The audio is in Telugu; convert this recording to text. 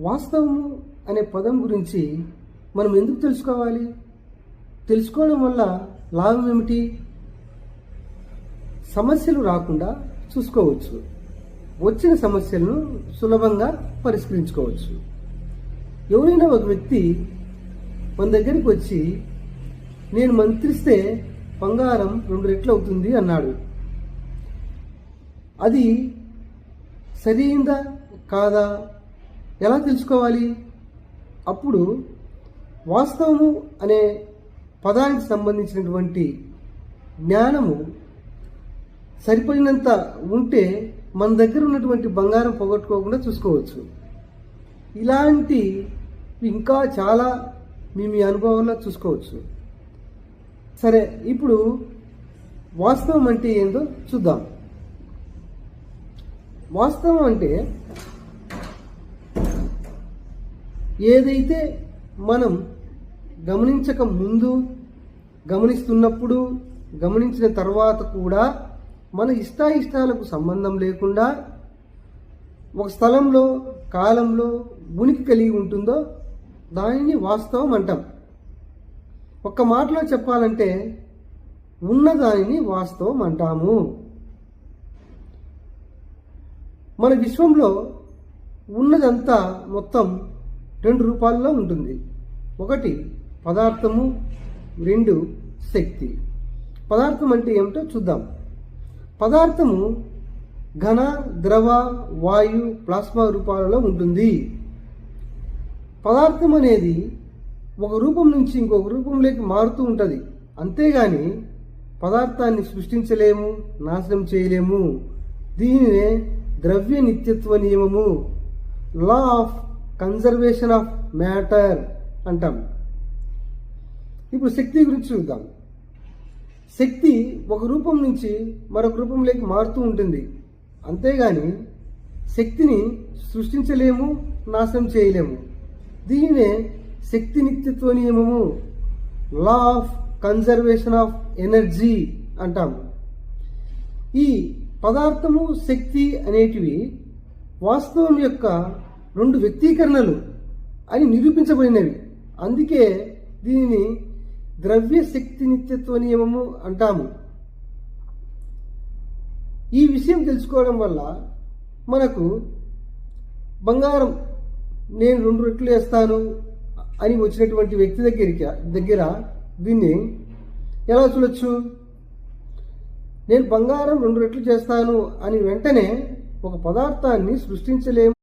వాస్తవము అనే పదం గురించి మనం ఎందుకు తెలుసుకోవాలి? తెలుసుకోవడం వల్ల లాభం ఏమిటి? సమస్యలు రాకుండా చూసుకోవచ్చు. వచ్చిన సమస్యలను సులభంగా పరిష్కరించుకోవచ్చు. ఎవరైనా ఒక వ్యక్తి మన దగ్గరికి వచ్చి నేను మంత్రిస్తే బంగారం రెండు రెట్లు అవుతుంది అన్నాడు. అది సరైందా? కాదా? ఎలా తెలుసుకోవాలి? అప్పుడు వాస్తవము అనే పదానికి సంబంధించినటువంటి జ్ఞానము సరిపడినంత ఉంటే మన దగ్గర ఉన్నటువంటి బంగారం పోగొట్టుకోకుండా చూసుకోవచ్చు. ఇలాంటి ఇంకా చాలా మీ మీ అనుభవంలో చూసుకోవచ్చు. సరే ఇప్పుడు వాస్తవం అంటే ఏందో చూద్దాం. వాస్తవం అంటే ఏదైతే మనం గమనించక ముందు గమనిస్తున్నప్పుడు గమనించిన తర్వాత కూడా మన ఇష్టాయిష్టాలకు సంబంధం లేకుండా ఒక స్థలంలో కాలంలో ఉనికి కలిగి ఉంటుందో దానిని వాస్తవం అంటాం. ఒక్క మాటలో చెప్పాలంటే ఉన్నదానిని వాస్తవం అంటాము. మన విశ్వంలో ఉన్నదంతా మొత్తం రెండు రూపాల్లో ఉంటుంది. ఒకటి పదార్థము రెండు శక్తి. పదార్థం అంటే ఏమిటో చూద్దాం. పదార్థము ఘన ద్రవ వాయు ప్లాస్మా రూపాలలో ఉంటుంది. పదార్థం అనేది ఒక రూపం నుంచి ఇంకొక రూపంలోకి మారుతూ ఉంటుంది. అంతేగాని పదార్థాన్ని సృష్టించలేము నాశనం చేయలేము. దీనినే ద్రవ్య నిత్యత్వ నియమము. Law of conservation of matter అంటాం. ఇప్పుడు శక్తి గురించి చూద్దాం. శక్తి ఒక రూపం నుంచి మరొక రూపంలోకి మారుతూ ఉంటుంది. అంతేగాని శక్తిని సృష్టించలేము నాశనం చేయలేము. దీనినే శక్తి నిత్యత్వ నియమము law of conservation of energy అంటాము ఈ పదార్థము శక్తి అనేటివి వాస్తవం యొక్క రెండు వ్యక్తీకరణలు అని నిరూపించబడినవి. అందుకే దీనిని ద్రవ్య శక్తి నిత్యత్వ నియమము అంటాము. ఈ విషయం తెలుసుకోవడం వల్ల మనకు బంగారం నేను రెండు రెట్లు వేస్తాను అని వచ్చినటువంటి వ్యక్తి దగ్గరికి దగ్గర దీన్ని ఎలా చూడొచ్చు? నేను బంగారం రెండు రెట్లు చేస్తాను అని వెంటనే ఒక పదార్థాన్ని సృష్టించలేము.